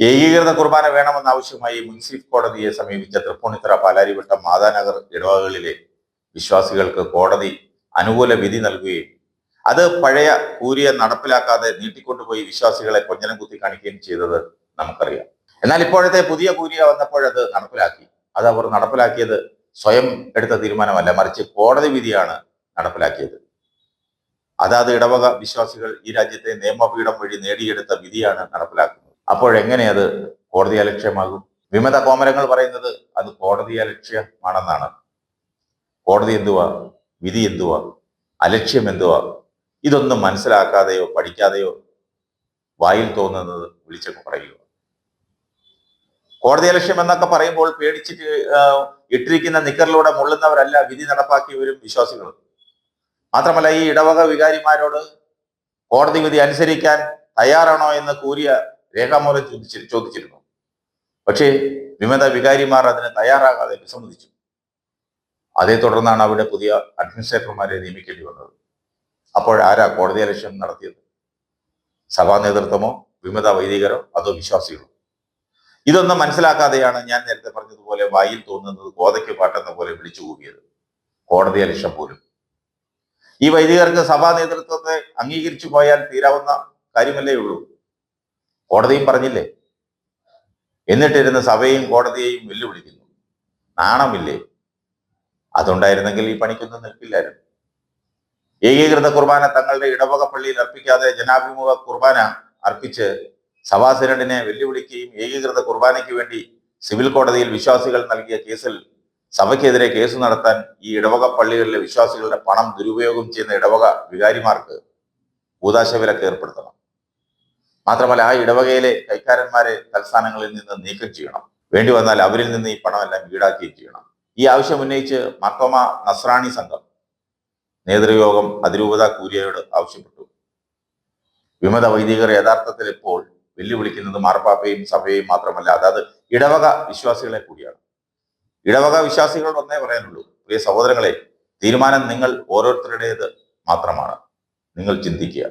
ഏകീകൃത കുർബാന വേണമെന്ന ആവശ്യമായി മുൻസിഫ് കോടതിയെ സമീപിച്ച തൃപ്പൂണിത്തറ പാലാരിവട്ടം മാതാനഗർ ഇടവകളിലെ വിശ്വാസികൾക്ക് കോടതി അനുകൂല വിധി നൽകുകയും അത് പഴയ കൂരിയ നടപ്പിലാക്കാതെ നീട്ടിക്കൊണ്ടുപോയി വിശ്വാസികളെ കൊഞ്ഞനം കുത്തി കാണിക്കുകയും ചെയ്തത് നമുക്കറിയാം. എന്നാൽ ഇപ്പോഴത്തെ പുതിയ കൂരിയ വന്നപ്പോഴത് നടപ്പിലാക്കി. അത് അവർ നടപ്പിലാക്കിയത് സ്വയം എടുത്ത തീരുമാനമല്ല മറിച്ച് കോടതി വിധിയാണ് നടപ്പിലാക്കിയത്. അതാത് ഇടവക വിശ്വാസികൾ ഈ രാജ്യത്തെ നിയമപീഠം വഴി നേടിയെടുത്ത വിധിയാണ് നടപ്പിലാക്കുന്നത്. അപ്പോഴെങ്ങനെ അത് കോടതി അലക്ഷ്യമാകും വിമത കോമരങ്ങൾ പറയുന്നത് അത് കോടതി അലക്ഷ്യമാണെന്നാണ് കോടതി എന്തുവാ? വിധി എന്തുവാ? അലക്ഷ്യം എന്തുവാ? ഇതൊന്നും മനസ്സിലാക്കാതെയോ പഠിക്കാതെയോ വായിൽ തോന്നുന്നത് വിളിച്ചൊക്കെ പറയുക. കോടതി അലക്ഷ്യം എന്നൊക്കെ പറയുമ്പോൾ പേടിച്ചിട്ട് ഇട്ടിരിക്കുന്ന നിക്കറിലൂടെ മുള്ളുന്നവരല്ല വിധി നടപ്പാക്കിയവരും വിശ്വാസികളും. മാത്രമല്ല ഈ ഇടവക വികാരിമാരോട് കോടതി വിധി അനുസരിക്കാൻ തയ്യാറാണോ എന്ന് കൂരിയ രേഖാമൂലം ചോദിച്ചി ചോദിച്ചിരുന്നു. പക്ഷേ വിമത വികാരിമാർ അതിന് തയ്യാറാകാതെ വിസമ്മതിച്ചു. അതേ തുടർന്നാണ് അവിടെ പുതിയ അഡ്മിനിസ്ട്രേറ്റർമാരെ നിയമിക്കേണ്ടി വന്നത്. അപ്പോൾ ആരാ കോടതി അലക്ഷ്യം നടത്തിയത്? സഭാ നേതൃത്വമോ വിമത വൈദികരോ അതോ വിശ്വാസികളോ? ഇതൊന്നും മനസ്സിലാക്കാതെയാണ് ഞാൻ നേരത്തെ പറഞ്ഞതുപോലെ വായിൽ തോന്നുന്നത് കോതയ്ക്ക് പാട്ടെന്ന പോലെ വിളിച്ചു കൂവിയത്. കോടതി അലക്ഷ്യം പോലും. ഈ വൈദികർക്ക് സഭാ നേതൃത്വത്തെ അംഗീകരിച്ചു പോയാൽ തീരാവുന്ന കാര്യമല്ലേ ഉള്ളൂ. കോടതിയും പറഞ്ഞില്ലേ? എന്നിട്ടിരുന്ന് സഭയും കോടതിയെയും വെല്ലുവിളിക്കുന്നു. നാണമില്ലേ? അതുണ്ടായിരുന്നെങ്കിൽ ഈ പണിക്കൊന്നും നിൽക്കില്ലായിരുന്നു. ഏകീകൃത കുർബാന തങ്ങളുടെ ഇടവക പള്ളിയിൽ അർപ്പിക്കാതെ ജനാഭിമുഖ കുർബാന അർപ്പിച്ച് സഭാസിനഡിനെ വെല്ലുവിളിക്കുകയും ഏകീകൃത കുർബാനയ്ക്ക് വേണ്ടി സിവിൽ കോടതിയിൽ വിശ്വാസികൾ നൽകിയ കേസിൽ സഭയ്ക്കെതിരെ കേസ് നടത്താൻ ഈ ഇടവക പള്ളികളിലെ വിശ്വാസികളുടെ പണം ദുരുപയോഗം ചെയ്യുന്ന ഇടവക വികാരിമാർക്ക് ഭൂതാശ വിലക്ക് ഏർപ്പെടുത്തണം. മാത്രമല്ല ആ ഇടവകയിലെ കൈക്കാരന്മാരെ തൽസ്ഥാനങ്ങളിൽ നിന്ന് നീക്കം ചെയ്യണം. വേണ്ടി വന്നാൽ അവരിൽ നിന്ന് ഈ പണമെല്ലാം ഈടാക്കുകയും ചെയ്യണം. ഈ ആവശ്യം ഉന്നയിച്ച് മാർത്തോമ നസ്രാണി സംഘം നേതൃയോഗം അതിരൂപത കൂരിയയോട് ആവശ്യപ്പെട്ടു. വിമത വൈദികർ യഥാർത്ഥത്തിൽ ഇപ്പോൾ വെല്ലുവിളിക്കുന്നത് മാർപ്പാപ്പയും സഭയും മാത്രമല്ല അതായത് ഇടവക വിശ്വാസികളെ കൂടിയാണ്. ഇടവക വിശ്വാസികളോട് ഒന്നേ പറയാനുള്ളൂ പ്രിയ സഹോദരങ്ങളെ തീരുമാനം നിങ്ങൾ ഓരോരുത്തരുടേത് മാത്രമാണ്. നിങ്ങൾ ചിന്തിക്കുക.